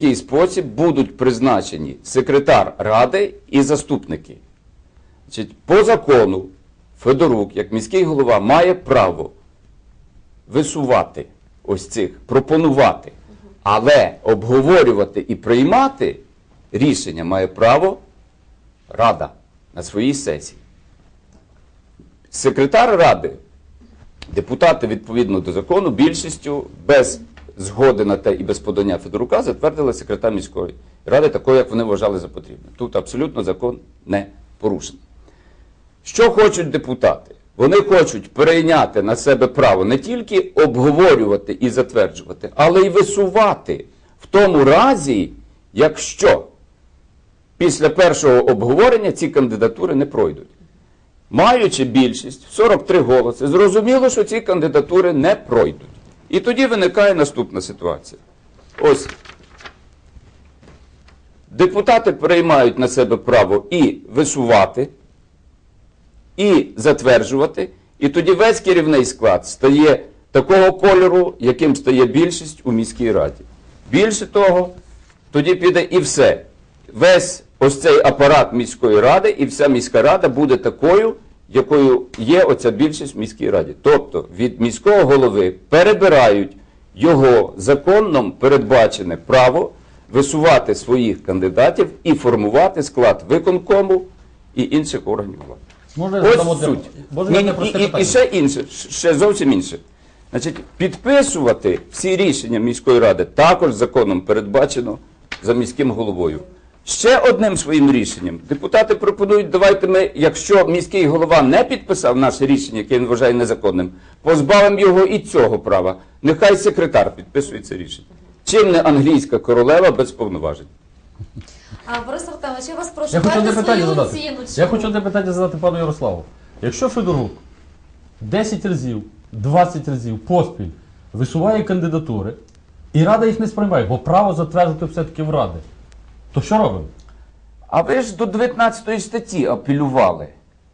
який спосіб будуть призначені секретар ради і заступники. Значить, по закону Федорук, як міський голова, має право висувати ось цих, пропонувати, але обговорювати і приймати рішення має право рада на своїй сесії. Секретар ради, депутати відповідно до закону, більшістю без згоди на те і без подання Федорука затвердили секретар міської ради такою, як вони вважали за потрібне. Тут абсолютно закон не порушений. Що хочуть депутати? Вони хочуть перейняти на себе право не тільки обговорювати і затверджувати, але й висувати в тому разі, якщо після першого обговорення ці кандидатури не пройдуть. Маючи більшість 43 голоси, зрозуміло, що ці кандидатури не пройдуть. І тоді виникає наступна ситуація. Ось депутати переймають на себе право і висувати, і затверджувати, і тоді весь керівний склад стає такого кольору, яким стає більшість у міській раді. Більше того, тоді піде і все. Весь ось цей апарат міської ради і вся міська рада буде такою, якою є оця більшість в міській раді. Тобто від міського голови перебирають його законом передбачене право висувати своїх кандидатів і формувати склад виконкому і інших органів влади. Можна Ось суть. Можна і ще інше, ще зовсім інше. Значить, підписувати всі рішення міської ради також законом передбачено за міським головою. Ще одним своїм рішенням депутати пропонують, давайте ми, якщо міський голова не підписав наше рішення, яке він вважає незаконним, позбавимо його і цього права. Нехай секретар підписує це рішення. Чим не англійська королева без повноважень? А, Борис Артемович, я вас прошу, Я хочу одне питання свою задати. оцінку. Я хочу одне питання задати пану Ярославу. Якщо Федорук 10 разів, 20 разів поспіль висуває кандидатури, і Рада їх не сприймає, бо право затверджувати все-таки в Ради, то що робимо? А ви ж до 19 статті апелювали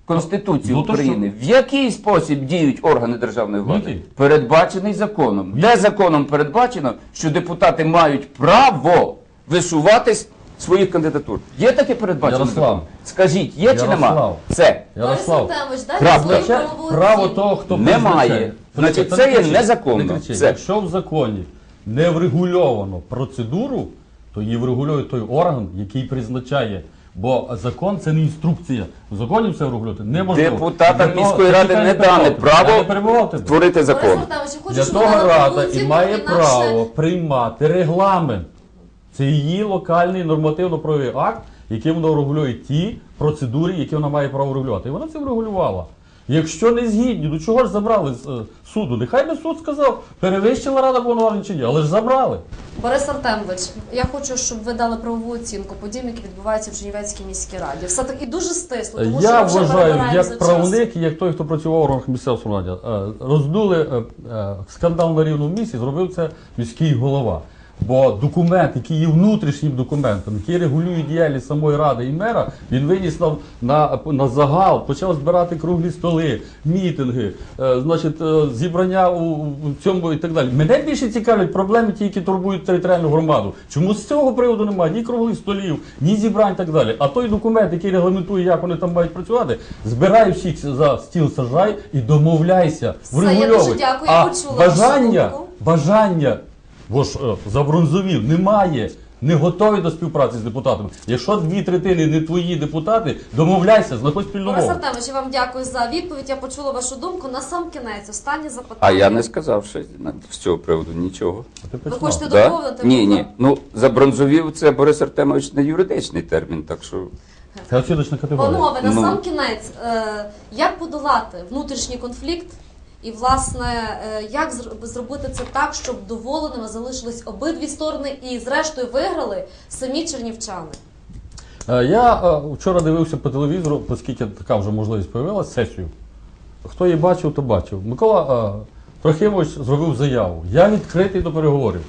Конституції Ну, то України. В який спосіб діють органи державної влади? Який? Передбачений законом. Де законом передбачено, що депутати мають право висувати с- своїх кандидатур? Є таке передбачено? Ярослав. законом? Скажіть, є чи нема? Ярослав. Це Ярослав, дайте свою правову право того, хто Немає. призначає. Значить, це не є кричіть, незаконно. не кричіть. Це- Якщо в законі не врегульовано процедуру, то її врегулює той орган, який призначає. Бо закон це не інструкція. В законі все врегулювати неможливо. депутатам Для міської ради не дане право не перебивав тебе. творити Борис закон. Для того рада і має право приймати регламент. Це її локальний нормативно-правовий акт, яким вона регулює ті процедури, які вона має право регулювати. І вона це врегулювала. Якщо не згідні, до чого ж забрали з е, суду? Нехай би суд сказав, перевищила рада повноважень чи ні, але ж забрали. Борис Артемович, я хочу, щоб ви дали правову оцінку подіям, які відбуваються в Чернівецькій міській раді. Все таки і дуже стисло, тому що Я ми вже вважаю, перебираємо за як час. правник, і як той, хто працював в органах місцевого самоврядування, е, роздули е, е, скандал на рівному місці, зробив це міський голова. Бо документ, який є внутрішнім документом, який регулює діяльність самої ради і мера, він виніс на, на, на загал, почав збирати круглі столи, мітинги, е, значить, е, зібрання у, у цьому і так далі. Мене більше цікавлять проблеми, ті, які турбують територіальну громаду. Чому з цього приводу немає ні круглих столів, ні зібрань і так далі. А той документ, який регламентує, як вони там мають працювати, збирай всіх за стіл сажай і домовляйся. Все, я дуже дякую, я почула бажання, бажання, бо ж е, забронзовів, немає. Не готові до співпраці з депутатами. Якщо дві третини не твої депутати, домовляйся, знаходь спільну Борис мову. Артемович, я вам дякую за відповідь. Я почула вашу думку. На сам кінець, останнє запитання. А я не сказав ще на- з цього приводу нічого. А ти Ви хочете Да? доповнити? Ні, ні. Ну, забронзовів це Борис Артемович не юридичний термін, так що. Це оціночна категорія. Панове, на Ну. сам кінець, е, як подолати внутрішній конфлікт, і власне, е, як зробити це так, щоб доволеними залишились обидві сторони і, зрештою, виграли самі чернівчани? Е, Я е, вчора дивився по телевізору, оскільки така вже можливість появилася, сесію. Хто її бачив, то бачив. Микола Трохимович зробив заяву. Я відкритий до переговорів.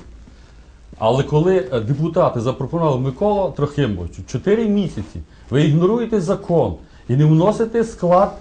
Але коли депутати запропонували Микола Трохимовичу 4 місяці, ви ігноруєте закон і не вносите склад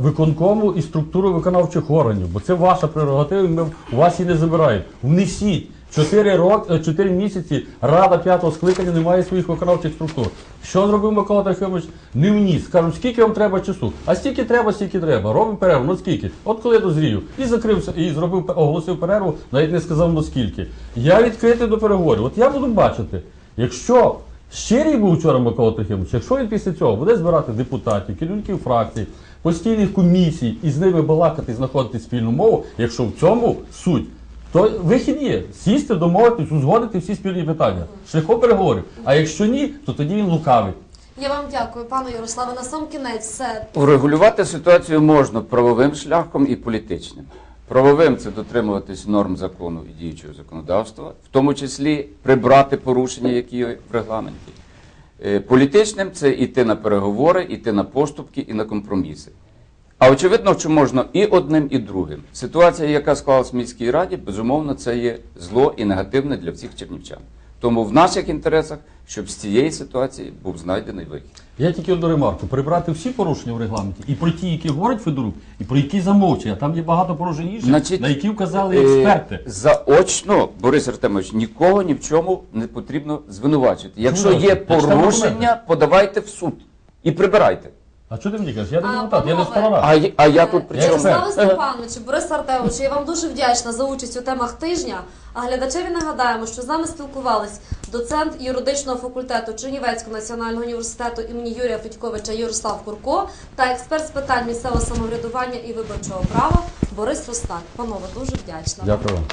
виконкому і структуру виконавчих органів, бо це ваша прерогатива, ми у вас її не забираємо. Внесіть Чотири роки, чотири місяці Рада п'ятого скликання не має своїх виконавчих структур. Що зробив Микола Трохимович? Не вніс. Кажуть, скільки вам треба часу? А стільки треба, стільки треба. Робимо перерву. Ну скільки? От коли я дозрію. І закрився, і зробив оголосив перерву, навіть не сказав ну скільки. Я відкритий до переговорів. От я буду бачити, якщо щирий був вчора Микола Трохимович, якщо він після цього буде збирати депутатів, керівників фракцій, постійних комісій і з ними балакати, знаходити спільну мову, якщо в цьому суть. То вихід є сісти, домовитись, узгодити всі спільні питання шляхом переговорів. А якщо ні, то тоді він лукавий. Я вам дякую, пане Ярославе. На сам кінець все. Урегулювати ситуацію можна правовим шляхом і політичним. Правовим це дотримуватись норм закону і діючого законодавства, в тому числі прибрати порушення, які є в регламенті. Е, Політичним це йти на переговори, йти на поступки і на компроміси. А очевидно, що можна і одним, і другим. Ситуація, яка склалась в міській раді, безумовно, це є зло і негативне для всіх чернівчан. Тому в наших інтересах, щоб з цієї ситуації був знайдений вихід. Я тільки одну ремарку: прибрати всі порушення в регламенті, і про ті, які говорить Федорук, і про які замовчує. Там є багато порушень інших, Значить, на які вказали Е, експерти. Заочно, Борис Артемович, нікого ні в чому не потрібно звинувачити. Якщо є порушення, подавайте в суд і прибирайте. А що ти мені кажеш? Я не А, депутат, я не сторона. А, й- а я тут при Я чому? Ярославе Степановичу, Борис Артемович, я вам дуже вдячна за участь у темах тижня. А глядачеві нагадаємо, що з нами спілкувались доцент юридичного факультету Чернівецького національного університету імені Юрія Федьковича Ярослав Курко та експерт з питань місцевого самоврядування і виборчого права Борис Ростак. Панове, дуже вдячна. Дякую вам.